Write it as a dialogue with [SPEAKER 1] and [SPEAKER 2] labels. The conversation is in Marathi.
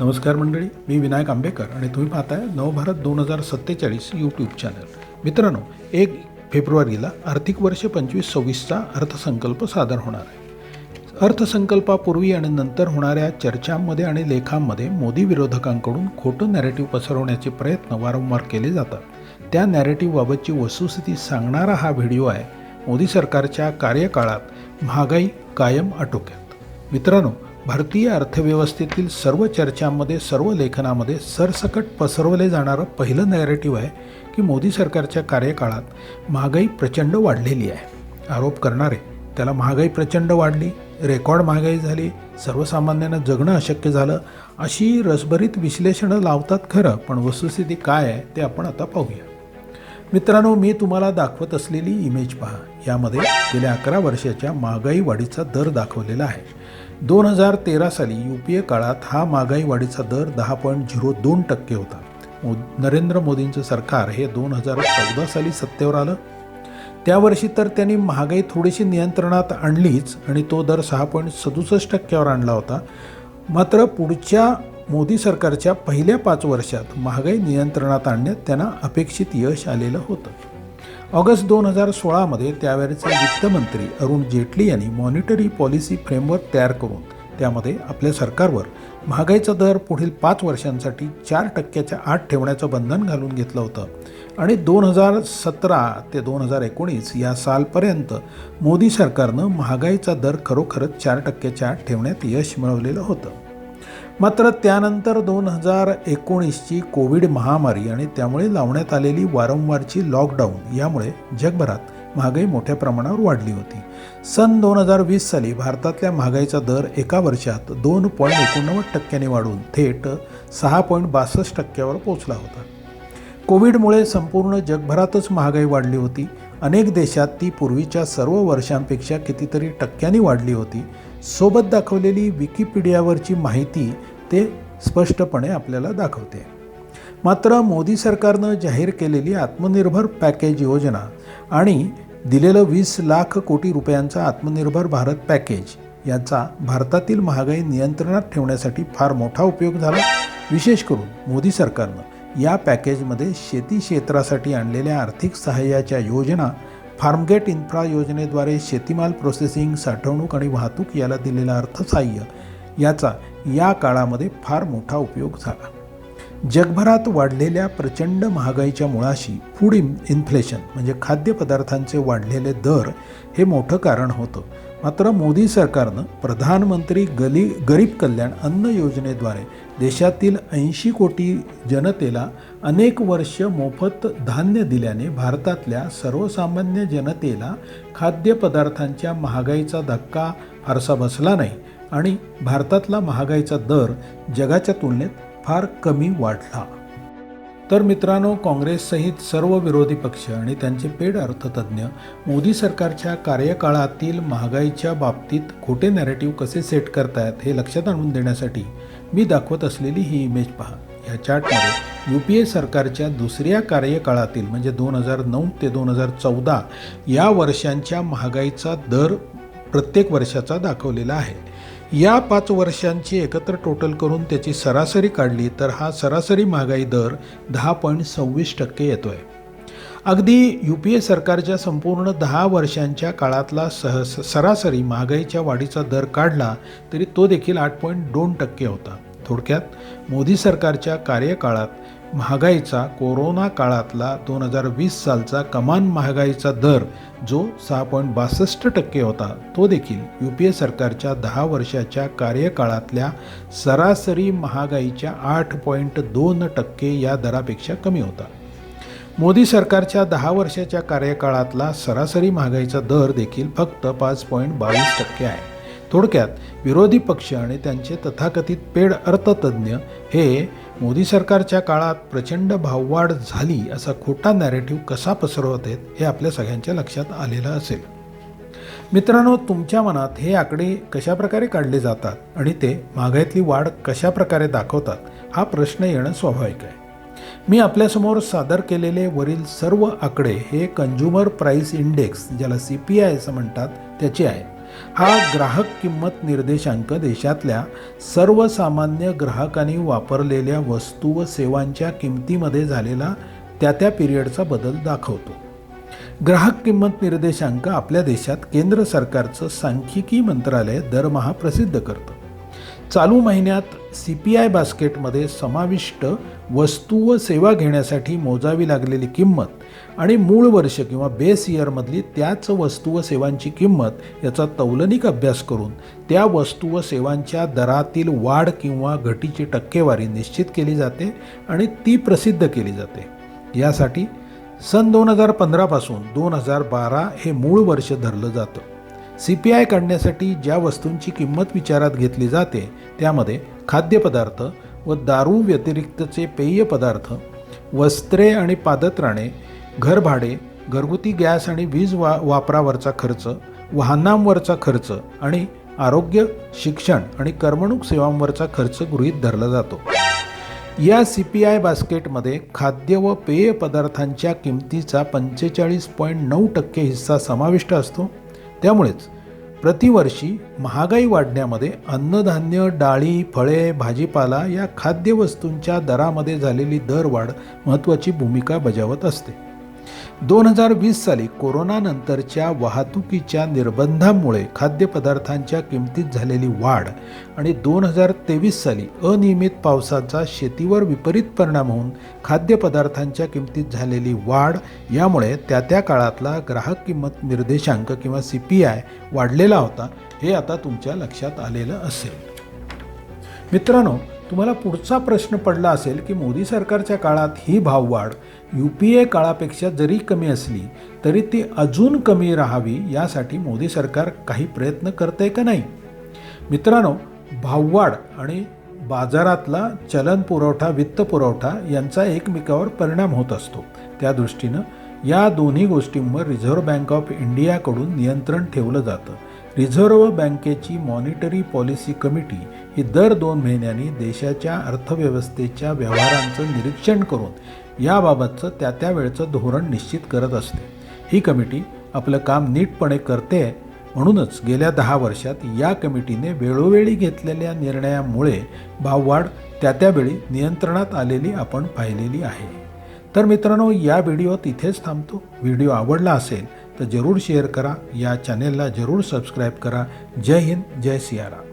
[SPEAKER 1] नमस्कार मंडळी मी विनायक आंबेकर आणि तुम्ही पाहताय नवभारत दोन हजार सत्तेचाळीस यूट्यूब चॅनल मित्रांनो एक फेब्रुवारीला आर्थिक वर्ष पंचवीस सव्वीसचा अर्थसंकल्प सादर होणार आहे. अर्थसंकल्पापूर्वी आणि नंतर होणाऱ्या चर्चांमध्ये आणि लेखांमध्ये मोदी विरोधकांकडून खोटं नॅरेटिव्ह पसरवण्याचे प्रयत्न वारंवार केले जातात. त्या नॅरेटिव्हबाबतची वस्तुस्थिती सांगणारा हा व्हिडिओ आहे मोदी सरकारच्या कार्यकाळात महागाई कायम आटोक्यात. मित्रांनो भारतीय अर्थव्यवस्थेतील सर्व चर्चांमध्ये सर्व लेखनामध्ये सरसकट पसरवले जाणारं पहिलं नॅरेटिव्ह आहे की मोदी सरकारच्या कार्यकाळात महागाई प्रचंड वाढलेली आहे. आरोप करणारे त्याला महागाई प्रचंड वाढली रेकॉर्ड महागाई झाली सर्वसामान्यांना जगणं अशक्य झालं अशी रसभरीत विश्लेषणं लावतात खरं पण वस्तुस्थिती काय आहे ते आपण आता पाहूया. मित्रांनो मी तुम्हाला दाखवत असलेली इमेज पहा. यामध्ये गेल्या अकरा वर्षाच्या महागाई वाढीचा दर दाखवलेला आहे. दोन हजार तेरा साली यू पी ए काळात हा महागाई वाढीचा दर दहा पॉईंट झिरो दोन टक्के होता. मो नरेंद्र मोदींचं सरकार हे दोन हजार चौदा साली सत्तेवर आलं. त्या वर्षी तर त्यांनी महागाई थोडीशी नियंत्रणात आणलीच आणि तो दर सहा पॉईंट सदुसष्ट टक्क्यावर आणला होता. मात्र पुढच्या मोदी सरकारच्या पहिल्या पाच वर्षात महागाई नियंत्रणात आणण्यात त्यांना अपेक्षित यश आलेलं होतं. ऑगस्ट दोन हजार सोळामध्ये त्यावेळेचे वित्तमंत्री अरुण जेटली यांनी मॉनिटरी पॉलिसी फ्रेमवर्क तयार करून त्यामध्ये आपल्या सरकारवर महागाईचा दर पुढील पाच वर्षांसाठी चार टक्क्याच्या आत ठेवण्याचं बंधन घालून घेतलं होतं. आणि दोन हजार सतरा ते दोन हजार एकोणीस या सालपर्यंत मोदी सरकारनं महागाईचा दर खरोखरच चार टक्क्याच्या आत ठेवण्यात यश मिळवलेलं होतं. मात्र त्यानंतर दोन हजार एकोणीसची कोविड महामारी आणि त्यामुळे लावण्यात आलेली वारंवारची लॉकडाऊन यामुळे जगभरात महागाई मोठ्या प्रमाणावर वाढली होती. सन दोन हजार वीस साली भारतातल्या महागाईचा दर एका वर्षात दोन पॉईंट एकोणनव्वद टक्क्याने वाढून थेट सहा पॉईंट बासष्ट टक्क्यावर पोचला होता. कोविडमुळे संपूर्ण जगभरातच महागाई वाढली होती. अनेक देशात ती पूर्वीच्या सर्व वर्षांपेक्षा कितीतरी टक्क्यांनी वाढली होती. सोबत दाखवलेली विकिपीडियावरची माहिती ते स्पष्टपणे आपल्याला दाखवते. मात्र मोदी सरकारनं जाहीर केलेली आत्मनिर्भर पॅकेज योजना आणि दिलेलं वीस लाख कोटी रुपयांचा आत्मनिर्भर भारत पॅकेज याचा भारतातील महागाई नियंत्रणात ठेवण्यासाठी फार मोठा उपयोग झाला विशेष करून मोदी सरकारनं. या पॅकेजमध्ये शेती क्षेत्रासाठी आणलेल्या आर्थिक सहाय्याच्या योजना फार्मगेट इन्फ्रा योजनेद्वारे शेतीमाल प्रोसेसिंग साठवणूक आणि वाहतूक याला दिलेला अर्थसहाय्य याचा या काळामध्ये फार मोठा उपयोग झाला. जगभरात वाढलेल्या प्रचंड महागाईच्या मुळाशी फूड इन्फ्लेशन म्हणजे खाद्यपदार्थांचे वाढलेले दर हे मोठं कारण होतं. मात्र मोदी सरकारनं प्रधानमंत्री गली गरीब कल्याण अन्न योजनेद्वारे देशातील ऐंशी कोटी जनतेला अनेक वर्ष मोफत धान्य दिल्याने भारतातल्या सर्वसामान्य जनतेला खाद्यपदार्थांच्या महागाईचा धक्का फारसा बसला नाही आणि भारतातला महागाईचा दर जगाच्या तुलनेत फार कमी वाढला. तर मित्रांनो काँग्रेससहित सर्व विरोधी पक्ष आणि त्यांचे पेड अर्थतज्ज्ञ मोदी सरकारच्या कार्यकाळातील महागाईच्या बाबतीत खोटे नॅरेटिव्ह कसे सेट करतायत हे लक्षात आणून देण्यासाठी मी दाखवत असलेली ही इमेज पहा. या चार्टमध्ये यू पी ए सरकारच्या दुसऱ्या कार्यकाळातील म्हणजे दोन हजार नऊ ते दोन हजार चौदा या वर्षांच्या महागाईचा दर प्रत्येक वर्षाचा दाखवलेला आहे. या पाच वर्षांची एकत्र टोटल करून त्याची सरासरी काढली तर हा सरासरी महागाई दर दहा पॉईंट सव्वीस टक्के येतो आहे अगदी यू पी ए सरकारच्या संपूर्ण दहा वर्षांच्या काळातला सह सरासरी महागाईच्या वाढीचा दर काढला तरी तो देखील आठ पॉईंट दोन टक्के होता. थोडक्यात मोदी सरकारच्या कार्यकाळात महागाईचा कोरोना काळातला दोन हजार वीस सालचा कमान महागाईचा दर जो सहा पॉईंट बासष्ट टक्के होता तो देखील यू पी ए सरकारच्या दहा वर्षाच्या कार्यकाळातल्या सरासरी महागाईच्या आठ पॉईंट दोन टक्के या दरापेक्षा कमी होता. मोदी सरकारच्या दहा वर्षाच्या कार्यकाळातला सरासरी महागाईचा दर देखील फक्त पाच पॉईंट बावीस टक्के आहे. थोडक्यात विरोधी पक्ष आणि त्यांचे तथाकथित पेड अर्थतज्ज्ञ हे मोदी सरकारच्या काळात प्रचंड भाववाढ झाली असा खोटा नॅरेटिव्ह कसा पसरवत आहेत हे आपल्या सगळ्यांच्या लक्षात आलेलं असेल. मित्रांनो तुमच्या मनात हे आकडे कशाप्रकारे काढले जातात आणि ते महागाईतली वाढ कशाप्रकारे दाखवतात हा प्रश्न येणं स्वाभाविक आहे. मी आपल्यासमोर सादर केलेले वरील सर्व आकडे हे कंझ्युमर प्राईस इंडेक्स ज्याला सी पी आय असं म्हणतात त्याचे आहे हा ग्राहक किंमत निर्देशांक देशातल्या सर्वसामान्य ग्राहकांनी वापरलेल्या वस्तू व सेवांच्या किमतीमध्ये झालेला त्या त्या पिरियडचा बदल दाखवतो. ग्राहक किंमत निर्देशांक आपल्या देशात केंद्र सरकारचं सांख्यिकी मंत्रालय दरमहा प्रसिद्ध करतं. चालू महिन्यात सी पी आय बास्केटमध्ये समाविष्ट वस्तू व सेवा घेण्यासाठी मोजावी लागलेली किंमत आणि मूळ वर्ष किंवा बेस इयरमधली त्याच वस्तू व सेवांची किंमत याचा तौलनिक अभ्यास करून त्या वस्तू व सेवांच्या दरातील वाढ किंवा घटीची टक्केवारी निश्चित केली जाते आणि ती प्रसिद्ध केली जाते. यासाठी सन दोन हजार पंधरापासून दोन हजार बारा हे मूळ वर्ष धरलं जातं. सी पी आय काढण्यासाठी ज्या वस्तूंची किंमत विचारात घेतली जाते त्यामध्ये खाद्यपदार्थ व दारू व्यतिरिक्तचे पेय पदार्थ वस्त्रे आणि पादत्राणे घरभाडे घरगुती गॅस आणि वीज वा वापरावरचा खर्च वाहनांवरचा खर्च आणि आरोग्य शिक्षण आणि करमणूक सेवांवरचा खर्च गृहीत धरला जातो. या सी पी आय बास्केटमध्ये खाद्य व पेय पदार्थांच्या किमतीचा पंचेचाळीस पॉईंट नऊ टक्के हिस्सा समाविष्ट असतो. त्यामुळेच प्रतिवर्षी महागाई वाढण्यामध्ये अन्नधान्य डाळी फळे भाजीपाला या खाद्यवस्तूंच्या दरामध्ये झालेली दरवाढ महत्त्वाची भूमिका बजावत असते. दोन हजार वीस साली कोरोनानंतरच्या वाहतुकीच्या निर्बंधांमुळे खाद्यपदार्थांच्या किमतीत झालेली वाढ आणि दोन हजार तेवीस साली अनियमित पावसाचा शेतीवर विपरीत परिणाम होऊन खाद्यपदार्थांच्या किमतीत झालेली वाढ यामुळे त्या त्या काळातला ग्राहक किंमत निर्देशांक किंवा सी पी आय वाढलेला होता हे आता तुमच्या लक्षात आलेलं असेल. मित्रांनो तुम्हाला पुढचा प्रश्न पडला असेल की मोदी सरकारच्या काळात ही भाववाढ यू पी ए काळापेक्षा जरी कमी असली तरी ती अजून कमी राहावी यासाठी मोदी सरकार काही प्रयत्न करते का नाही? मित्रांनो भाववाढ आणि बाजारातला चलन पुरवठा वित्त पुरवठा यांचा एकमेकावर परिणाम होत असतो. त्या दृष्टीनं या दोन्ही गोष्टींवर रिझर्व्ह बँक ऑफ इंडियाकडून नियंत्रण ठेवलं जातं. रिझर्व्ह बँकेची मॉनिटरी पॉलिसी कमिटी ही दर दोन महिन्यांनी देशाच्या अर्थव्यवस्थेच्या व्यवहारांचं निरीक्षण करून याबाबतचं त्या त्या वेळचं धोरण निश्चित करत असते. ही कमिटी आपलं काम नीटपणे करते म्हणूनच गेल्या दहा वर्षात या कमिटीने वेळोवेळी घेतलेल्या निर्णयामुळे भाववाढ त्या त्यावेळी नियंत्रणात आलेली आपण पाहिलेली आहे. तर मित्रांनो या व्हिडिओत इथेच थांबतो. व्हिडिओ आवडला असेल तर जरूर शेअर करा. या चॅनेलला जरूर सबस्क्राईब करा. जय हिंद जय सियाराम.